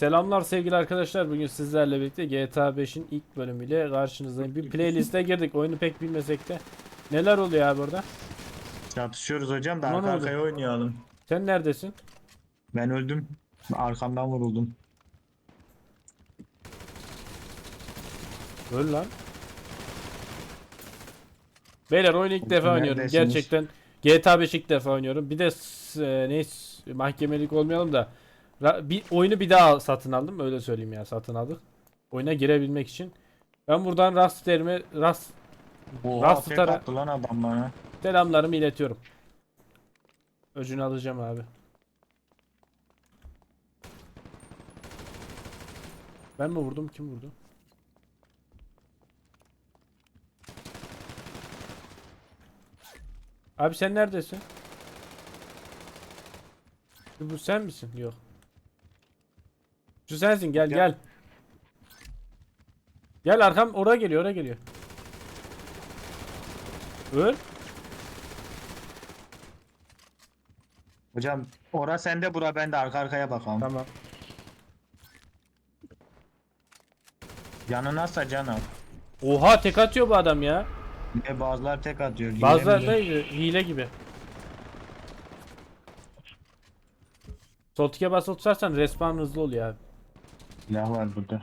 Selamlar sevgili arkadaşlar. Bugün sizlerle birlikte GTA 5'in ilk bölümüyle karşınızdayım. Bir playliste girdik. Oyunu pek bilmesek de. Neler oluyor abi orada? Çatışıyoruz hocam da Aman arka arkaya oynayalım. Sen neredesin? Ben öldüm. Arkamdan vuruldum. Öl lan. Beyler oyunu ilk defa oynuyorum. Neredesiniz? Gerçekten GTA 5 ilk defa oynuyorum. Bir de e, ne s- mahkemelik olmayalım da bir oyunu bir daha satın aldım. Öyle söyleyeyim ya satın aldık. Oyuna girebilmek için. Ben buradan Rastlerime Rast Oha Rust tek attı lan adam bana. selamlarımı iletiyorum. Öcünü alacağım abi. Ben mi vurdum? Kim vurdu? Abi sen neredesin? Bu sen misin? Yok. Şu sensin gel Gel. gel. Gel arkam oraya geliyor oraya geliyor. Öl. Hocam ora sende bura bende arka arkaya bakalım. Tamam. Can al. Oha tek atıyor bu adam ya. Ne bazılar tek atıyor. hile Bazıları da hile gibi. Sol tike basılı tutarsan respawn hızlı oluyor abi. Silah var burada.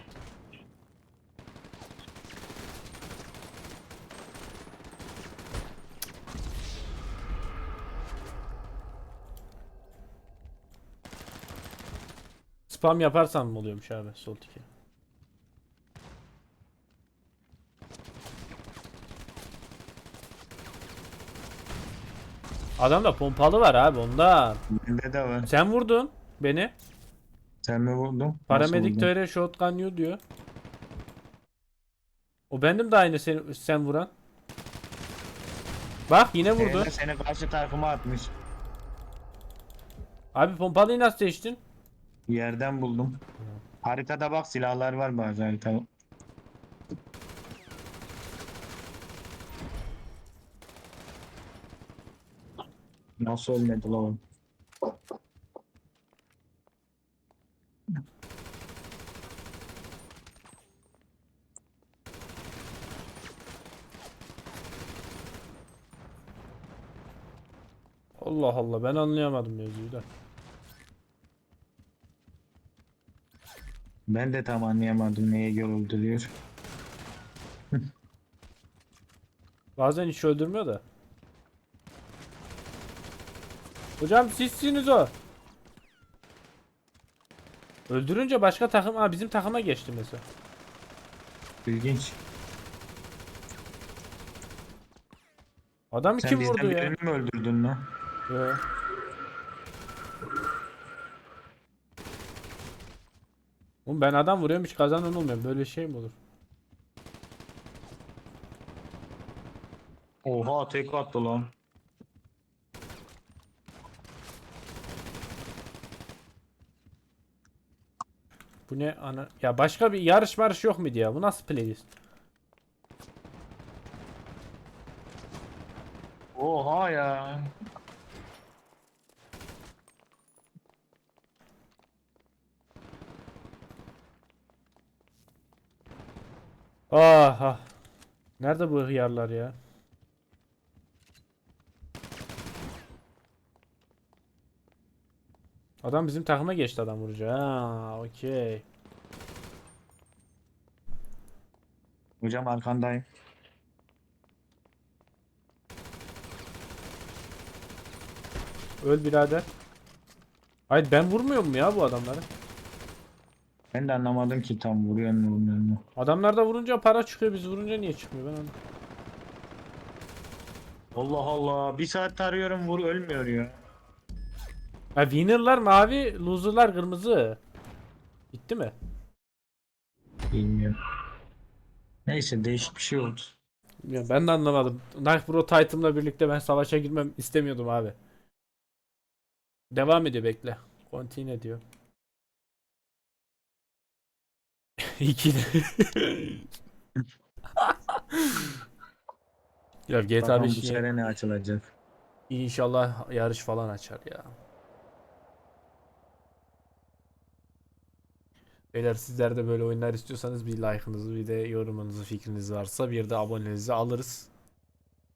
Spam yaparsan mı oluyormuş abi sol tike? Adamda pompalı var abi onda. Bende de var. Sen vurdun beni. Sen mi vurdun? Nasıl Paramedik vurdun? töre shotgun you diyor. O bendim de aynı sen, sen vuran. Bak yine vurdu. Eğer Seni karşı takıma atmış. Abi pompalıyı nasıl seçtin? Yerden buldum. Haritada bak silahlar var bazı haritada. Nasıl ölmedi lan? Allah Allah ben anlayamadım mevzuyu da. Ben de tam anlayamadım neye yorulduruyor. Bazen hiç öldürmüyor da. Hocam sizsiniz o. Öldürünce başka takım ha bizim takıma geçti mesela. İlginç. Adamı Sen kim bizden vurdu ya? birini mi öldürdün lan? Yo. Oğlum ben adam vuruyorum hiç kazanan olmuyor. Böyle şey mi olur? Oha tek attı lan. Bu ne ana? Ya başka bir yarış marış yok muydu ya? Bu nasıl playlist? Oha ya. Aha. Nerede bu hıyarlar ya? Adam bizim takıma geçti adam vurucu. Ha, okey. Hocam arkandayım. Öl birader. Hayır ben vurmuyorum mu ya bu adamları? Ben de anlamadım ki tam vuruyor mu vurmuyor mu. Adamlar da vurunca para çıkıyor biz vurunca niye çıkmıyor ben anlamadım. Allah Allah. Bir saat tarıyorum vur ölmüyor ya. Ha winner'lar mavi, loser'lar kırmızı. Bitti mi? Bilmiyorum. Neyse değişik bir şey oldu. Bilmiyorum, ben de anlamadım. Knife Bro Titan'la birlikte ben savaşa girmem istemiyordum abi. Devam ediyor bekle. Continue diyor. İki Ya GTA Bakalım 5 bu sene ne açılacak. inşallah yarış falan açar ya. Beyler sizler de böyle oyunlar istiyorsanız bir like'ınızı bir de yorumunuzu fikriniz varsa bir de abonenizi alırız.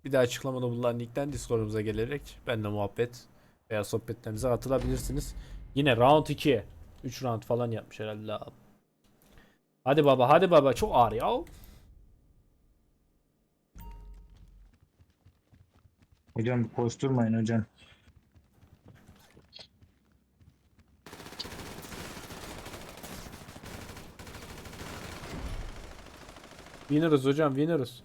Bir de açıklamada bulunan linkten Discord'umuza gelerek benimle muhabbet veya sohbetlerimize katılabilirsiniz. Yine round 2. 3 round falan yapmış herhalde abi. Hadi baba hadi baba çok ağır ya. Hocam koşturmayın hocam. Winner'ız hocam winner'ız.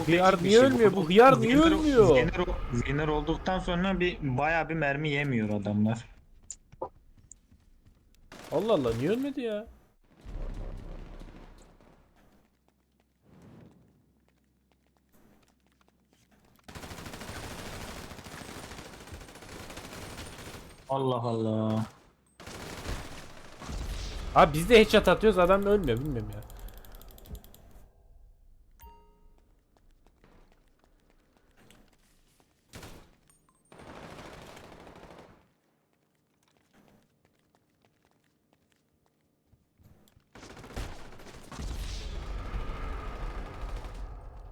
Çok hıyar değişik bir niye şey. ölmüyor? Bu hıyar niye ölmüyor? Winner olduktan sonra bir bayağı bir mermi yemiyor adamlar. Allah Allah niye ölmedi ya? Allah Allah. Abi biz de headshot atıyoruz adam ölmüyor bilmiyorum ya.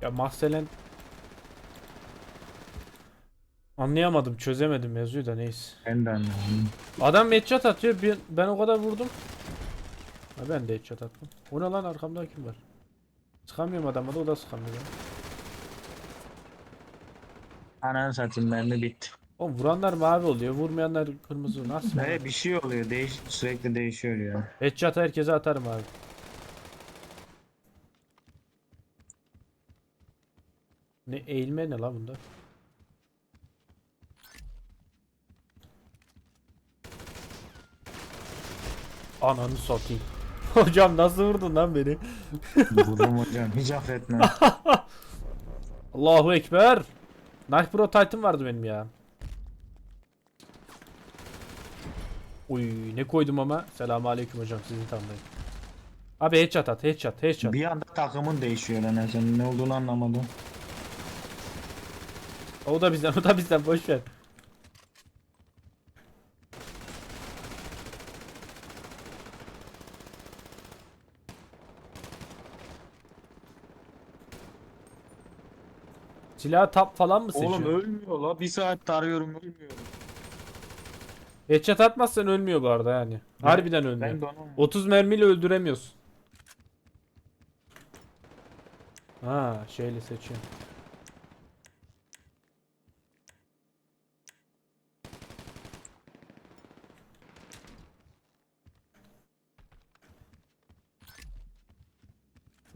Ya mahselen Anlayamadım, çözemedim mevzuyu da neyse. Ben de anlamadım. Adam headshot atıyor. Ben, ben o kadar vurdum. Ha, ben de headshot attım. O ne lan arkamda kim var? Sıkamıyorum adama da o da sıkamıyor. Ananı satayım mermi bitti. Oğlum vuranlar mavi oluyor. Vurmayanlar kırmızı. Nasıl? Böyle bir şey oluyor. Değiş sürekli değişiyor ya. Headshot herkese atarım abi. Ne eğilme ne la bunda? Ananı satayım. Hocam nasıl vurdun lan beni? Vurdum hocam. Hiç affetmem. Allahu Ekber. Knife Pro Titan vardı benim ya. Uy ne koydum ama. Selamun aleyküm hocam sizin tamdayım. Abi headshot at headshot headshot. bir anda takımın değişiyor lan. Sen ne olduğunu anlamadım. O da bizden o da bizden boş ver. Silah tap falan mı seçiyor? Oğlum ölmüyor la. Bir saat tarıyorum ölmüyor. Headshot atmazsan ölmüyor bu arada yani. Harbiden ölmüyor. Ben de onu 30 mermiyle öldüremiyorsun. Ha, şeyle seçiyorum.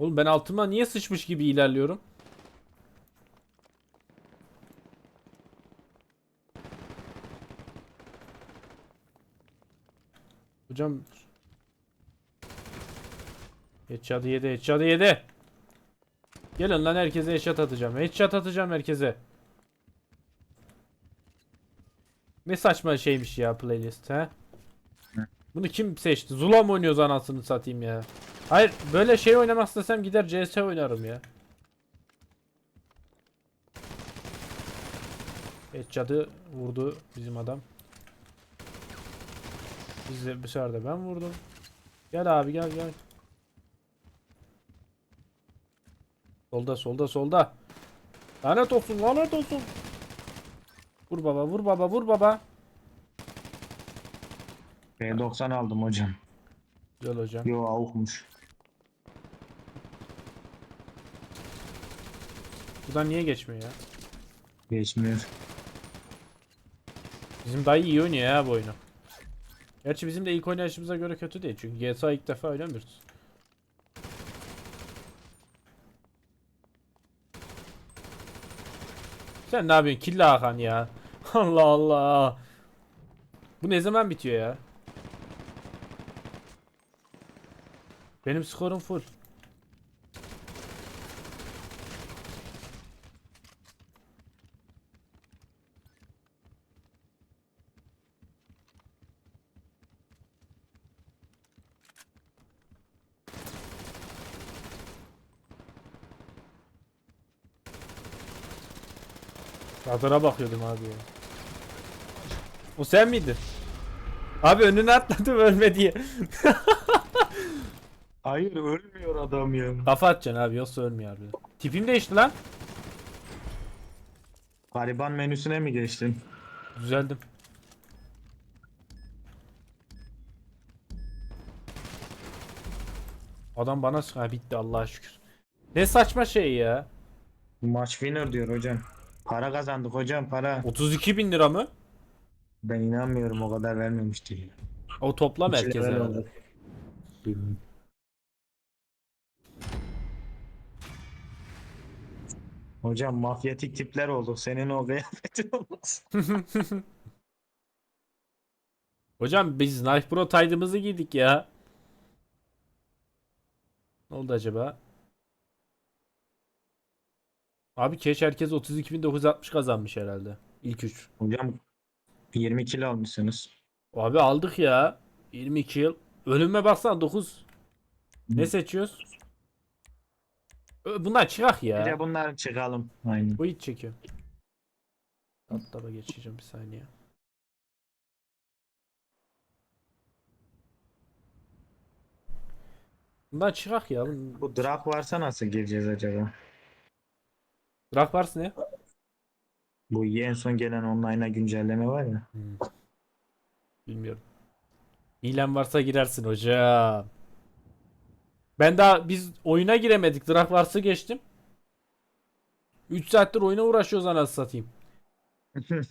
Oğlum ben altıma niye sıçmış gibi ilerliyorum? Hocam Headshot yedi, headshot yedi. Gelin lan herkese headshot atacağım. Headshot atacağım herkese. Ne saçma şeymiş ya playlist he? Bunu kim seçti? Zula mı oynuyoruz anasını satayım ya? Hayır böyle şey oynamak istesem gider CS oynarım ya. Headshot'ı vurdu bizim adam. Biz de bu sefer de ben vurdum. Gel abi gel gel. Solda solda solda. Lanet olsun lanet olsun. Vur baba vur baba vur baba. P90 aldım hocam. Güzel hocam. Yo avukmuş. Buradan niye geçmiyor ya? Geçmiyor. Bizim dayı iyi oynuyor ya bu oyunu. Gerçi bizim de ilk oynayışımıza göre kötü değil. Çünkü GTA ilk defa oynamıyoruz. Sen ne yapıyorsun? Killa Hakan ya. Allah Allah. Bu ne zaman bitiyor ya? Benim skorum full. Radara bakıyordum abi ya. O sen miydin? Abi önüne atladım ölme diye. Hayır ölmüyor adam ya. Kafa atacaksın abi yoksa ölmüyor abi. Tipim değişti lan. Gariban menüsüne mi geçtin? Düzeldim. Adam bana sık- ha bitti Allah'a şükür. Ne saçma şey ya. Maç winner diyor hocam. Para kazandık hocam para. 32 bin lira mı? Ben inanmıyorum o kadar vermemişti. O toplam herkese herhalde. Bilmiyorum. Hocam mafyatik tipler olduk. Senin o kıyafetin olmaz. Hocam biz Knife Pro taydımızı giydik ya. Ne oldu acaba? Abi keş herkes 32.960 kazanmış herhalde. İlk 3. Hocam 20 kilo almışsınız. Abi aldık ya. 22 yıl. Ölüme baksana 9. Ne seçiyoruz? Bunlar çıkak Bir ya. de bunlar çıkalım. Aynen. Bu hiç çekiyor. Hatta geçeceğim bir saniye. Bunlar çıkak ya. Bu drag varsa nasıl gireceğiz acaba? Drak Wars ne? Bu en son gelen online'a güncelleme var ya. Hmm. Bilmiyorum. Hilen varsa girersin hocam. Ben daha biz oyuna giremedik. Drak Wars'ı geçtim. 3 saattir oyuna uğraşıyoruz anasını satayım.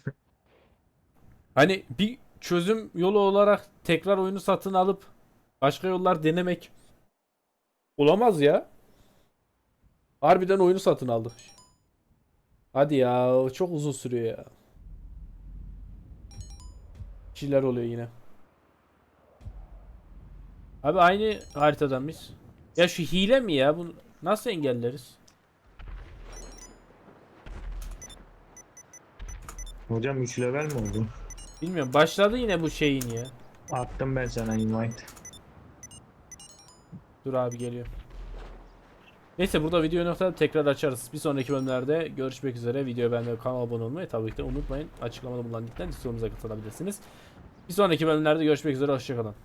Hani bir çözüm yolu olarak tekrar oyunu satın alıp başka yollar denemek olamaz ya. Harbiden oyunu satın aldık. Hadi ya çok uzun sürüyor ya. Bir şeyler oluyor yine. Abi aynı haritadan biz. Ya şu hile mi ya? Bunu nasıl engelleriz? Hocam 3 level mi oldu? Bilmiyorum. Başladı yine bu şeyin ya. Attım ben sana invite. Dur abi geliyor. Neyse burada video noktada tekrar açarız. Bir sonraki bölümlerde görüşmek üzere. Videoya beğenmeyi, kanala abone olmayı tabii ki de unutmayın. Açıklamada bulunan linkten Discord'umuza katılabilirsiniz. Bir sonraki bölümlerde görüşmek üzere. Hoşçakalın.